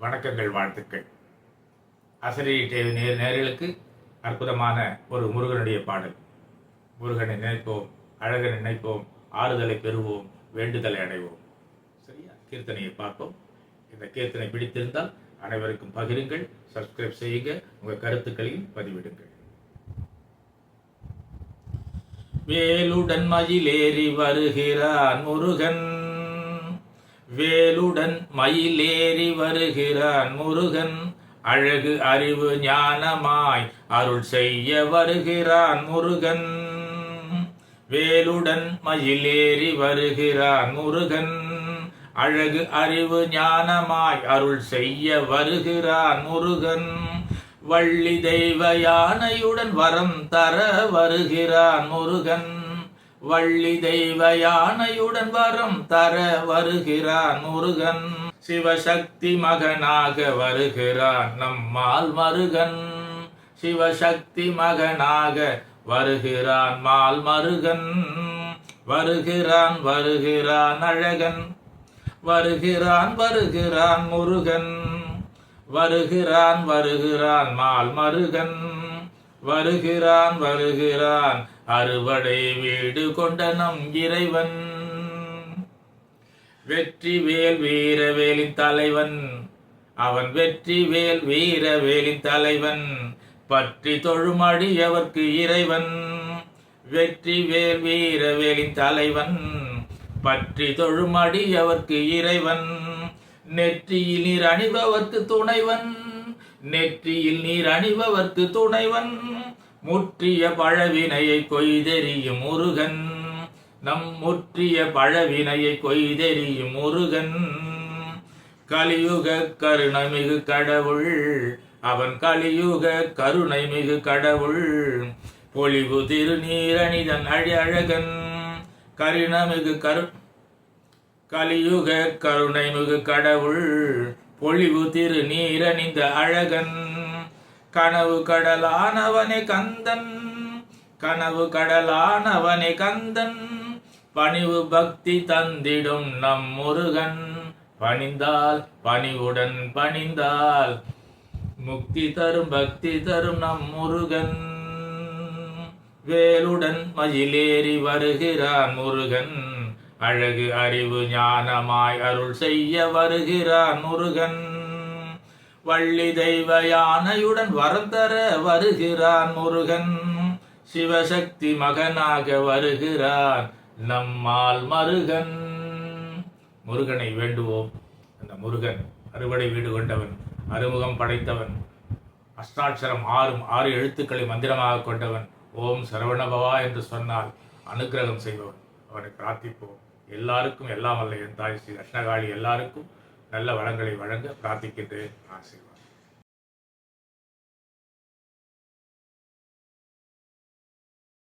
வணக்கங்கள் வாழ்த்துக்கள். அசரி டிவி நேர் நேர்களுக்கு அற்புதமான ஒரு முருகனுடைய பாடல். முருகனை நினைப்போம் அழகனை நினைப்போம் ஆறுதலை பெறுவோம் வேண்டுதலை அடைவோம். சரியா? கீர்த்தனையை பார்ப்போம். இந்த கீர்த்தனை பிடித்திருந்தால் அனைவருக்கும் பகிருங்கள் சப்ஸ்கிரைப் செய்யுங்க உங்கள் கருத்துக்களையும் பதிவிடுங்கள். வேலுடன் மயிலேறி வருகிறான் முருகன். வேலுடன் மயிலேறி வருகிறான் முருகன். அழகு அறிவு ஞானமாய் அருள் செய்ய வருகிறான் முருகன். வேலுடன் மயிலேறி வருகிறான் முருகன். அழகு அறிவு ஞானமாய் அருள் செய்ய வருகிறான் முருகன். வள்ளி தெய்வ யானையுடன் வரம் தர வருகிறான் முருகன். வள்ளி தெய்வ யானையுடன் வரம் தர வருகிறான் முருகன். சிவசக்தி மகனாக வருகிறான் நம்மால் மருகன். சிவசக்தி மகனாக வருகிறான் மால் மருகன். வருகிறான் வருகிறான் அழகன். வருகிறான் வருகிறான் முருகன். வருகிறான் வருகிறான் மால் மருகன். வருகிறான் வருகிறான் அறுவடை வீடு கொண்ட நம் இறைவன். வெற்றி வேல் வீரவேலின் தலைவன். அவன் வெற்றி வேல் வீரவேலின் தலைவன். பற்றி தொழுமடி அவர்க்கு இறைவன். வெற்றி வேல் வீரவேலின் தலைவன். பற்றி தொழுமடி அவர்க்கு இறைவன். நெற்றியில் நீர் அணிபவர்க்கு துணைவன். நெற்றியில் நீர் அணிபவர்க்கு துணைவன். முற்றிய பழவினையை கொய்தெறியும் முருகன். நம் முற்றிய பழவினையை கொய்தெறியும் முருகன். கலியுக கருணை மிகு கடவுள் அவன் கலியுக கருணை மிகு கடவுள் பொலிவு திருநீரணிதன் அழி அழகன். கருணமிகு கரு கலியுக கருணை மிகு கடவுள் பொழிவு திரு நீரணிந்த அழகன். கனவு கடலானவனே கந்தன். கனவு கடலானவனே கந்தன். பணிவு பக்தி தந்திடும் நம் முருகன். பணிந்தால் பணிவுடன் பணிந்தால் முக்தி தரும் பக்தி தரும் நம் முருகன். வேலுடன் மயிலேறி வருகிறான் முருகன். அழகு அறிவு ஞானமாய் அருள் செய்ய வருகிறான் முருகன். வள்ளி தெய்வ யானையுடன் வரம் தர வருகிறான் முருகன். சிவசக்தி மகனாக வருகிறான் நம்மால் மருகன். முருகனை வேண்டுவோம். அந்த முருகன் அறுவடை வீடு கொண்டவன் அறுமுகம் படைத்தவன் அஷ்டாட்சரம் ஆறும் ஆறு எழுத்துக்களை மந்திரமாக கொண்டவன் ஓம் சரவணபவா என்று சொன்னால் அனுக்கிரகம் செய்பவன். அவனை பிரார்த்திப்போம். எல்லாருக்கும் எல்லாம் அல்ல. என் தாய் ஸ்ரீ கிருஷ்ணகாளி எல்லாருக்கும் நல்ல வளங்களை வழங்க பிரார்த்திக்கின்றேன். ஆசீர்வாதம்.